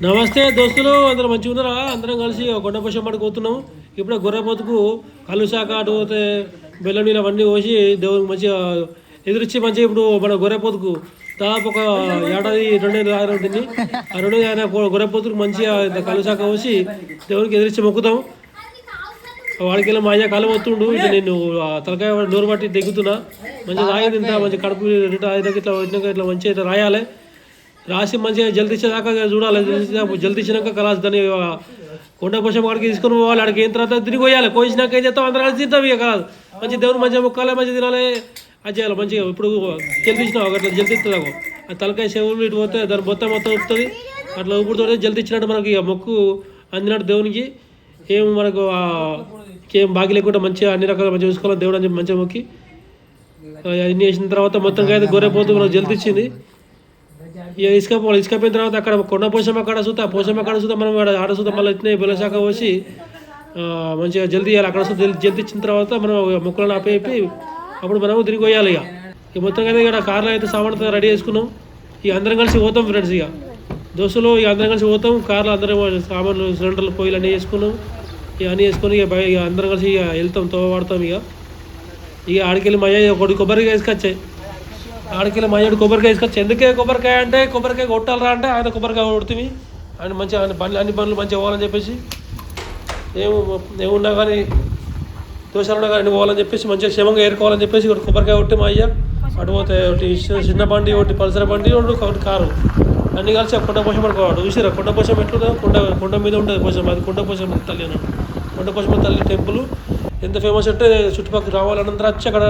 నమస్తే దోస్తులు అందరూ మంచిగా ఉన్నారా? అందరం కలిసి కొండ పుష్పం పడి ఇప్పుడే గొర్రెపోతుకు కళ్ళు శాఖ అటు పోతే బెల్లం నీళ్ళు అవన్నీ పోసి దేవుడికి మంచిగా ఎదురిచ్చి మంచిగా ఇప్పుడు మన గొర్రెపోతుకు దాదాపు ఒక ఏడాది రెండేళ్ళు ఆరు ఉంటుంది. ఆ రెండేళ్ళు ఆయన గొర్రెపోతుకు మంచిగా కళ్ళు శాఖ పోసి దేవునికి ఎదురిచ్చి మొక్కుతాం. వాడికి వెళ్ళి మా అయ్య కాలు వస్తుండు ఇది నేను తలకాయ నోరు పట్టి దిగుతున్నా మంచిగా రాయదు ఇంత మంచి కడుపు రెండు ఇట్లా వచ్చినాక ఇట్లా మంచిగా ఇట్లా రాయాలి. రాసి మంచిగా జల్ది ఇచ్చేదాకా చూడాలి. జల్ది ఇచ్చినాక కలాస్ దాన్ని కొండ పోషం వాడికి తీసుకొని పోవాలి. ఆడికి ఏం తర్వాత తిరిగి పోయాలి. కోసినాక ఏం చేస్తాం? అందరం కలిసి తింటాం ఇక కాదు మంచి దేవుడు మంచిగా మొక్కాలి మంచిగా తినాలి. అది చేయాలి. మంచిగా ఇప్పుడు జల్ది ఇచ్చినావు అట్లా జల్ది ఇస్తుంది ఆ తలకాయ సేవలు ఇటు పోతే దాని మొత్తం మొత్తం వస్తుంది అట్లా ఊపిరితో జల్ది ఇచ్చినట్టు మనకి ఇక మొక్కు అందినట్టు దేవునికి. ఏం మనకు ఏం బాగి లేకుండా మంచిగా అన్ని రకాల మంచిగా చూసుకోవాలి. దేవుడు అని చెప్పి మంచిగా మొక్కి అన్ని వేసిన తర్వాత మొత్తం అయితే గొర్రె పోతూ మనకు జల్ది ఇచ్చింది. ఇక ఇసుక ఇసుకపోయిన ఇసుక పోయిన తర్వాత అక్కడ కొండ పోషం అక్కడ చూద్దాం పోషం అక్కడ చూద్దాం మనం ఆడ చూద్దాం మళ్ళీ ఇట్నే బెల్ల పోసి మంచిగా జల్దీ ఇవ్వాలి అక్కడ చూద్దాం జల్దీ ఇచ్చిన తర్వాత మనం మొక్కలను ఆపేపి అప్పుడు మనం తిరిగి పోయాలి ఇక. ఇక మొత్తం కదా ఇక్కడ కార్లో అయితే సామాన్తో రెడీ చేసుకున్నాం. ఇక అందరం కలిసి పోతాం ఫ్రెండ్స్ ఇక. దోస్తులు ఇక అందరం కలిసి పోతాం కార్లో అందరం సామాన్లు సిలిండర్లు పోయిలు అన్నీ వేసుకున్నాం ఇక అన్నీ వేసుకొని ఇక ఇక అందరం కలిసి ఇక వెళ్తాం తోవ వాడతాం ఇక. ఇక ఆడికెళ్ళి మా అయ్య ఒకటి కొబ్బరిగా వేసుకొచ్చాయి ఆడికెళ్ళి మా అయ్యడు కొబ్బరికాయ తీసుకొచ్చి ఎందుకే కొబ్బరికాయ అంటే కొబ్బరికాయ కొట్టాలరా అంటే ఆయన కొబ్బరికాయ కొడుతుంది ఆయన మంచిగా ఆయన బండ్లు అన్ని బండ్లు మంచిగా పోవాలని చెప్పేసి. ఏము ఏమున్నా కానీ దోషాలు ఉన్నా కానీ పోవాలని చెప్పేసి మంచిగా క్షేమంగా ఏరుకోవాలని చెప్పేసి ఒకటి కొబ్బరికాయ కొట్టి మా అయ్య అటు పోతే ఒకటి చిన్న- చిన్న బండి ఒకటి పల్సర్ బండి ఒకటి కారు. అన్ని కలిసి ఆ కొండ పోషం పడుకోవాడు చూసిరా కొండ పోషం ఎట్లుందో? కొండ కొండ మీద ఉంటుంది పోషం. అది కొండ పోషం తల్లి అన్నాడు కొండ పోషం తల్లి టెంపుల్. ఎంత ఫేమస్ అంటే చుట్టుపక్కల రావాలనంతా వచ్చి అక్కడ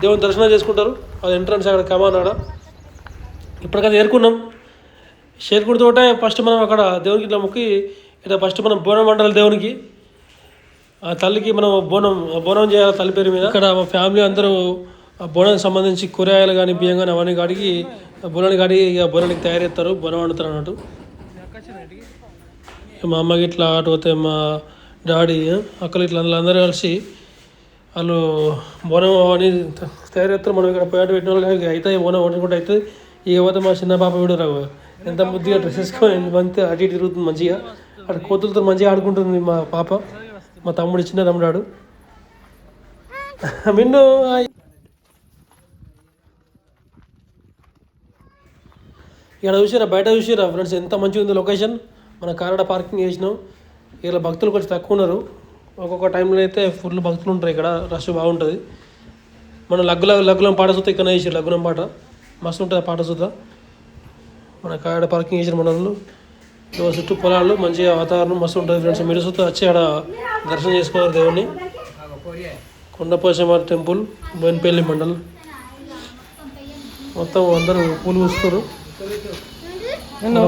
దేవుని దర్శనం చేసుకుంటారు. అది ఎంట్రన్స్ అక్కడ కమాన్ ఆడ. ఇప్పటికది ఏరుకున్నాం. షేర్కుడి తోటే ఫస్ట్ మనం అక్కడ దేవునికి ఇట్లా మొక్కి ఇట్లా ఫస్ట్ మనం బోనం వండాలి దేవునికి. ఆ తల్లికి మనం బోనం బోనం చేయాలి తల్లి పేరు మీద. ఇక్కడ మా ఫ్యామిలీ అందరూ ఆ బోనానికి సంబంధించి కూరగాయలు కానీ బియ్యం కానీ అవన్నీ కాడికి బోనానికి కాడి ఇక బోనానికి తయారు చేస్తారు బోనం వండుతారు అన్నట్టు. మా అమ్మకి ఇట్లా అటు పోతే మా డాడీ అక్కలు ఇట్లా అందరూ కలిసి వాళ్ళు బోనం అని తయారు చేస్తారు మనం ఇక్కడ పోయాట పెట్టిన వాళ్ళు ఇక అయితే బోనం వండుకుంటే అవుతుంది ఇక పోతే మా చిన్న పాప వీడు రావు. ఎంత బుద్ధిగా డ్రెస్ వేసుకొని మంచి అటు ఇటు తిరుగుతుంది మంచిగా. అటు కోతులతో మంచిగా ఆడుకుంటుంది మా పాప. మా తమ్ముడు చిన్న తమ్ముడాడు. ఆడు మిన్ను హాయ్. ఇక్కడ చూసారా బయట చూసిరా ఫ్రెండ్స్ ఎంత మంచిగా ఉంది లొకేషన్. మన కారడ పార్కింగ్ చేసినాం. ఇక్కడ భక్తులు కొంచెం తక్కువ ఉన్నారు. ఒక్కొక్క టైంలో అయితే ఫుల్ భక్తులు ఉంటారు ఇక్కడ. రష్ బాగుంటుంది. మన లగ్గుల లగ్గులం పాట చూస్తే ఇక్కడ వేసారు లగ్గులం పాట. మస్తు ఉంటుంది పాట చూద్దా మన కారడ పార్కింగ్ చేసిన మన చుట్టూ పొలాలు మంచిగా వాతావరణం మస్తు ఉంటుంది ఫ్రెండ్స్ మీరు చూస్తే వచ్చి ఆడ దర్శనం చేసుకోవాలి దేవుణ్ణి. కొండపోచమ్మ టెంపుల్ బోయినపల్లి మండలం. మొత్తం అందరూ పూలు కూస్తారు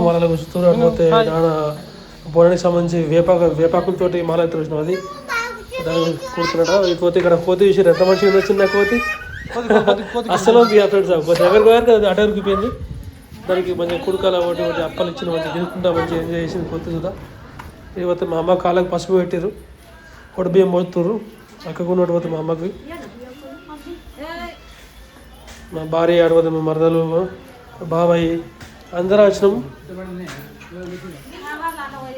మాలలు కూర్చున్నారు అటుపోతే ఆడ బోనానికి సంబంధించి వేపాకు వేపాకులతోటి మాల ఎత్తులు అది దాన్ని కూర్చున్నాడు ఈ పోతే ఇక్కడ కోతి విషయం ఎంత మంచిగా వచ్చింది చిన్న కోతి? అస్సలు ఫ్రెండ్స్. కొద్ది ఎవరికి పోయారు కదా అటు ఎవరికి దానికి మంచిగా కుడుకాల ఒకటి ఒకటి అప్పలు ఇచ్చిన మంచిగా తినుకుంటా మంచిగా ఎంజాయ్ చేసింది కోతి చూద్దా. ఇది మా అమ్మ కాళ్ళకి పసుపు పెట్టారు పొడి బియ్యం పోతున్నారు అక్కకు పోతే మా అమ్మకి. మా భార్య ఆడవద్దు మా మరదలు బాబాయి. అందరూ వచ్చినాము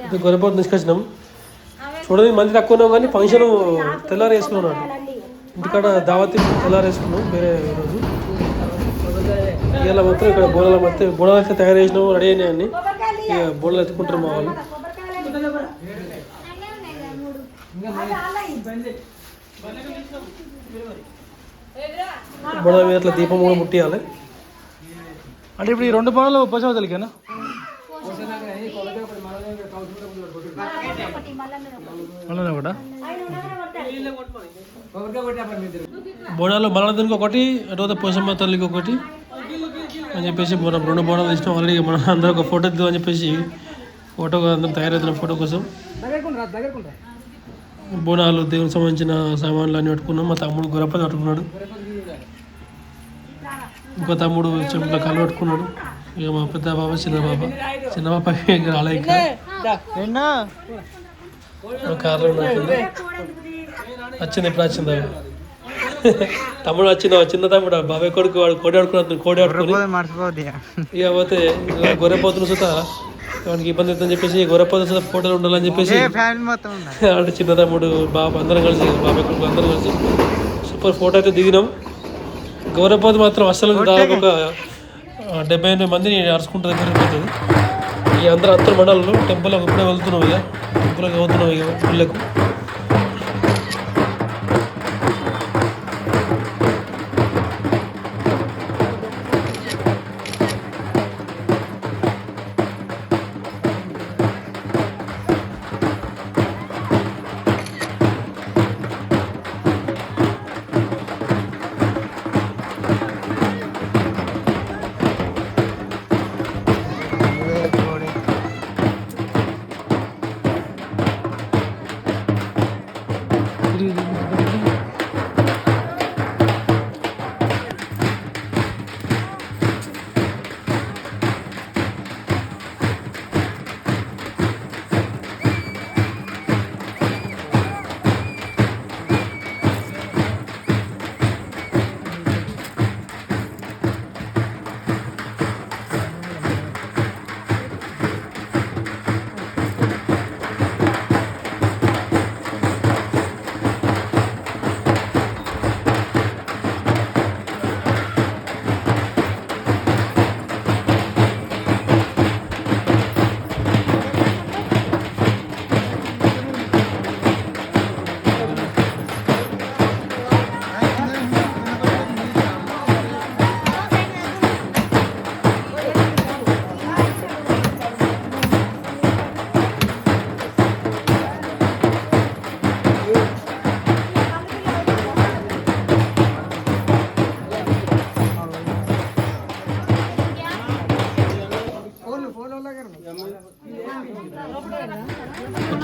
ఇది గొర్రెపోతు తీసుకొచ్చినాం. చూడండి మంది తక్కువ ఉన్నాం కానీ ఫంక్షన్ తెల్లారి వేసుకున్నాం ఇంటికాడ దావతి తెల్లారు వేసుకున్నాం వేరే రోజు. ఇలా మొత్తం ఇక్కడ బోనాలు మొత్తం బోనాలు అయితే తయారు చేసినాము రెడీ అయినాయి ఇక బోనాలు ఎత్తుకుంటారు మా వాళ్ళు. బోనాల మీద అట్లా దీపం కూడా ముట్టియాలి. అంటే ఇప్పుడు ఈ రెండు పనులు పశువతలికేనా మళ్ళీ ఒకటా బోనాలు మరణానికి ఒకటి అటువైతే పోసమ్మ తల్లికి ఒకటి. అని చెప్పేసి మనం రెండు బోనాలు ఇష్టం ఆల్రెడీ మనం అందరూ ఒక ఫోటో దిద్దాం అని చెప్పేసి ఫోటో అందరం తయారవుతున్న ఫోటో కోసం. బోనాలు దేవునికి సంబంధించిన సామాన్లు అన్ని పెట్టుకున్నాం మా తమ్ముడు గురప్ప కట్టుకున్నాడు. ఇంకో తమ్ముడు చెంపులో కళ్ళు పెట్టుకున్నాడు ఇక మా పెద్ద బాబా చిన్న బాబా. చిన్న బాబా రాలే ఇంకా. కార్లో ఉన్నట్టుంది వచ్చింది ఎప్పుడు వచ్చిందా తమ్ముడు వచ్చిందా చిన్న తమ్ముడు బాబాయ్ కొడుకు వాడు కోడి ఆడుకున్నాడు కోడి ఆడుకుని ఇక. పోతే గొర్రె పోతులు చూస్తా వానికి ఇబ్బంది అవుతుందని చెప్పేసి గొర్రెపోత ఫోటోలు ఉండాలని చెప్పేసి అంటే చిన్న తమ్ముడు బాబు అందరం కలిసి బాబాయ్ కొడుకు అందరం కలిసి సూపర్ ఫోటో అయితే దిగినాం. గౌరవపోత మాత్రం అసలు దాదాపు ఒక డెబ్బై ఎనభై మందిని అరుచుకుంటూ దగ్గర పోతుంది. ఈ అందరూ అంతర్ మండలంలో టెంపుల్కి ఇప్పుడే వెళ్తున్నాం ఇక. టెంపుల్కి వెళ్తున్నాం ఇక. గుళ్ళకు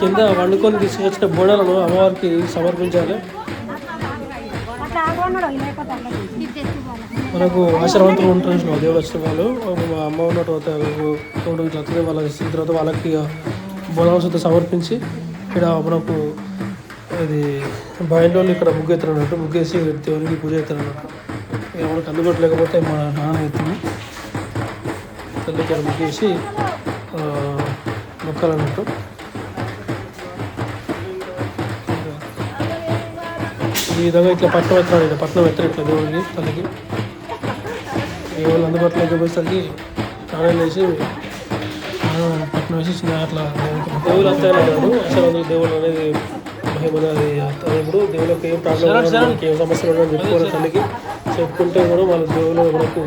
కింద వండుకొని తీసుకొచ్చిన బోనాలను అమ్మవారికి సమర్పించాలి. మనకు ఆశ్రవంతులు ఉంటారు దేవుడు వచ్చిన వాళ్ళు మా అమ్మ ఉన్న తర్వాత తోడు ఇట్లా వాళ్ళకి ఇచ్చిన తర్వాత వాళ్ళకి బోనాల శుద్ధ సమర్పించి ఇక్కడ మనకు ఇది బయట ఇక్కడ ముగ్గు ఎత్తారు అన్నట్టు ముగ్గేసి దేవునికి పూజ ఎత్తారు అన్నట్టు మనకు అందుబాటు లేకపోతే మా నాన్న ఎత్తుంది తల్లి ఇక్కడ ముగ్గేసి మొక్కలు అన్నట్టు ఈ విధంగా ఇట్లా పట్నం ఎత్తాడు ఇట్లా పట్నం ఎత్తారు ఇట్లా దేవుడికి తల్లికి దేవుళ్ళు అందుబాటులో లేకపోయేసరికి స్నానం చేసి స్నానం పట్నం వేసి చిన్న అట్లా దేవుళ్ళు అంతే అన్నాడు. అసలు అందులో దేవుళ్ళు అనేది మహిమది ఇప్పుడు దేవుళ్ళకి ఏం ప్రాబ్లం ఏం సమస్యలు ఉన్నాయని చెప్పుకోవాలి తల్లికి. చెప్పుకుంటే కూడా వాళ్ళ దేవుళ్ళు మనకు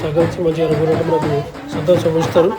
సహకరించి మంచిగా అనుకున్నట్టు మనకు సంతోషం ఇస్తారు